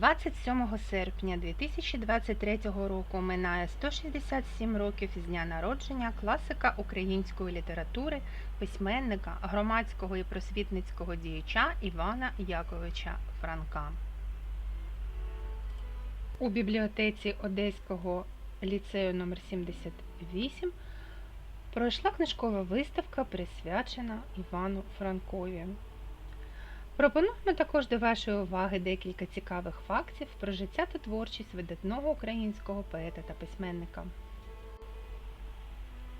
27 серпня 2023 року минає 167 років із дня народження класика української літератури, письменника, громадського і просвітницького діяча Івана Яковича Франка. У бібліотеці Одеського ліцею номер 78 пройшла книжкова виставка, присвячена Івану Франкові. Пропонуємо також до вашої уваги декілька цікавих фактів про життя та творчість видатного українського поета та письменника.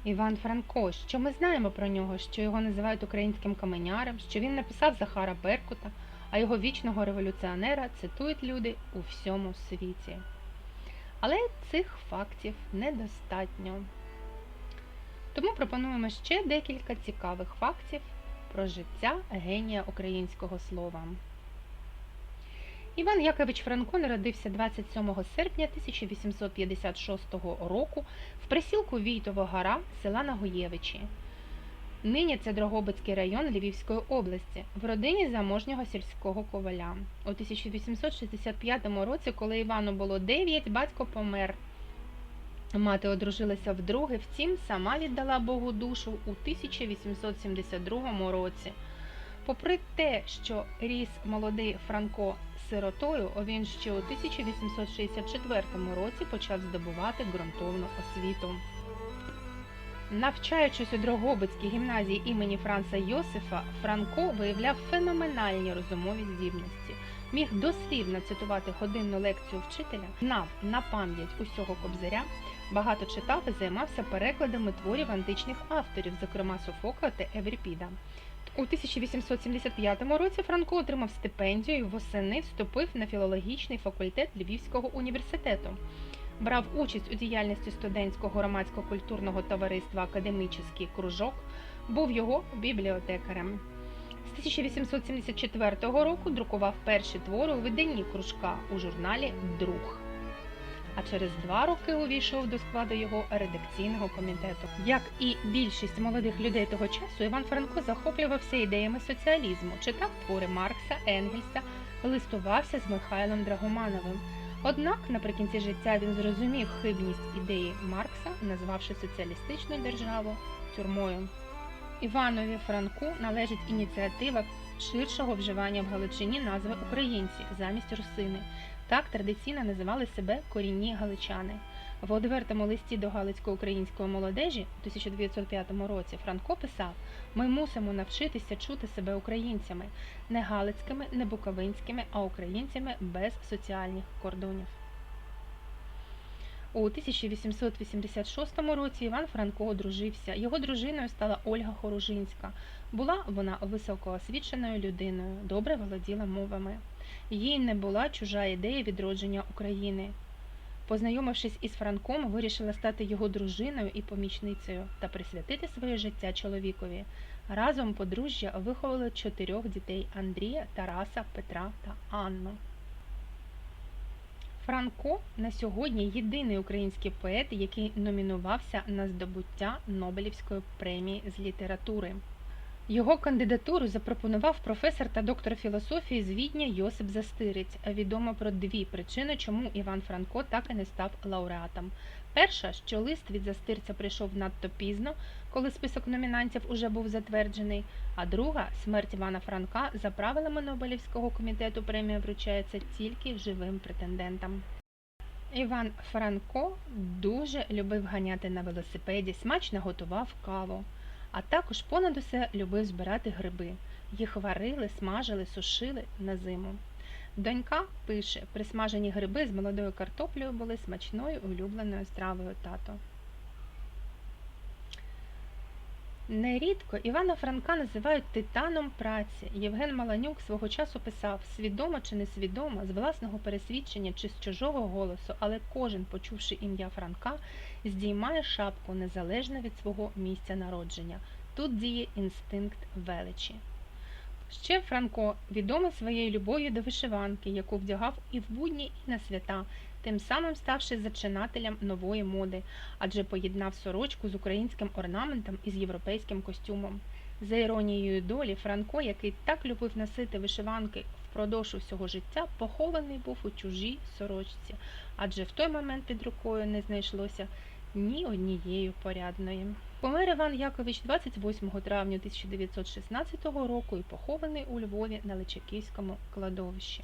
Іван Франко. Що ми знаємо про нього? Що його називають українським каменярем, що він написав Захара Беркута, а його вічного революціонера цитують люди у всьому світі. Але цих фактів недостатньо. Тому пропонуємо ще декілька цікавих фактів про життя генія українського слова. Іван Якович Франко народився 27 серпня 1856 року в присілку Війтова гора села Нагоєвичі. Нині це Дрогобицький район Львівської області, в родині заможнього сільського коваля. У 1865 році, коли Івану було 9, батько помер. Мати одружилася вдруге, втім, сама віддала Богу душу у 1872 році. Попри те, що ріс молодий Франко сиротою, він ще у 1864 році почав здобувати ґрунтовну освіту. Навчаючись у Дрогобицькій гімназії імені Франца Йосифа, Франко виявляв феноменальні розумові здібності. Міг дослівно цитувати годинну лекцію вчителя, знав на пам'ять усього кобзаря, багато читав і займався перекладами творів античних авторів, зокрема Софокла та Евріпіда. У 1875 році Франко отримав стипендію і восени вступив на філологічний факультет Львівського університету. Брав участь у діяльності студентського громадсько-культурного товариства Академічний кружок, був його бібліотекарем. З 1874 року друкував перші твори у виданні кружка у журналі Друг. А через два роки увійшов до складу його редакційного комітету. Як і більшість молодих людей того часу, Іван Франко захоплювався ідеями соціалізму, читав твори Маркса, Енгельса, листувався з Михайлом Драгомановим. Однак наприкінці життя він зрозумів хибність ідеї Маркса, назвавши соціалістичну державу тюрмою. Іванові Франку належить ініціатива ширшого вживання в Галичині назви українці замість русини. Так традиційно називали себе корінні галичани. В одвертому листі до Галицько-української молодежі у 1905 році Франко писав: Ми мусимо навчитися чути себе українцями, не галицькими, не буковинськими, а українцями без соціальних кордонів. У 1886 році Іван Франко одружився. Його дружиною стала Ольга Хоружинська. Була вона високоосвіченою людиною, добре володіла мовами. Їй не була чужа ідея відродження України. Познайомившись із Франком, вирішила стати його дружиною і помічницею та присвятити своє життя чоловікові. Разом подружжя виховали чотирьох дітей Андрія, Тараса, Петра та Анну. Франко на сьогодні єдиний український поет, який номінувався на здобуття Нобелівської премії з літератури. Його кандидатуру запропонував професор та доктор філософії з Відня Йосип Застирець. Відомо про дві причини, чому Іван Франко так і не став лауреатом. Перша, що лист від застирця прийшов надто пізно, коли список номінантів уже був затверджений. А друга смерть Івана Франка за правилами Нобелівського комітету премія вручається тільки живим претендентам. Іван Франко дуже любив ганяти на велосипеді, смачно готував каву, а також понад усе любив збирати гриби. Їх варили, смажили, сушили на зиму. Донька пише, присмажені гриби з молодою картоплею були смачною улюбленою стравою тато. Нерідко Івана Франка називають титаном праці. Євген Маланюк свого часу писав свідомо чи несвідомо, з власного пересвідчення чи з чужого голосу, але кожен, почувши ім'я Франка, здіймає шапку незалежно від свого місця народження. Тут діє інстинкт величі. Ще Франко відомий своєю любов'ю до вишиванки, яку вдягав і в будні, і на свята, тим самим ставши зачинателем нової моди, адже поєднав сорочку з українським орнаментом і з європейським костюмом. За іронією долі, Франко, який так любив носити вишиванки впродовж усього життя, похований був у чужій сорочці, адже в той момент під рукою не знайшлося ні однієї порядної. Помер Іван Якович 28 травня 1916 року і похований у Львові на Личаківському кладовищі.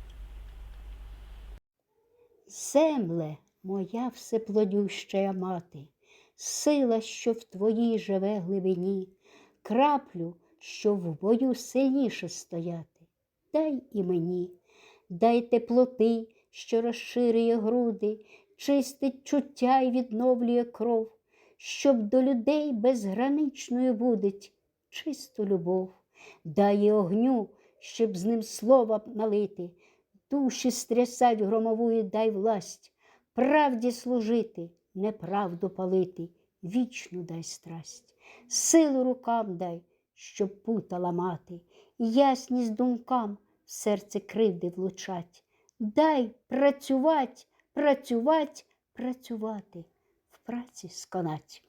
Земле, моя всеплодющая мати, сила, що в твоїй живе глибині, краплю, що в бою сильніше стояти, дай і мені, дай теплоти, що розширює груди, чистить чуття й відновлює кров, щоб до людей безграничною будить чисту любов, дай огню, щоб з ним слова налити, душі стрясать громовую дай власть, правді служити, неправду палити, вічну дай страсть, силу рукам дай, щоб пута ламати, ясність думкам в серце кривди влучать. Дай працювать, працювать, працювати, праці сконать.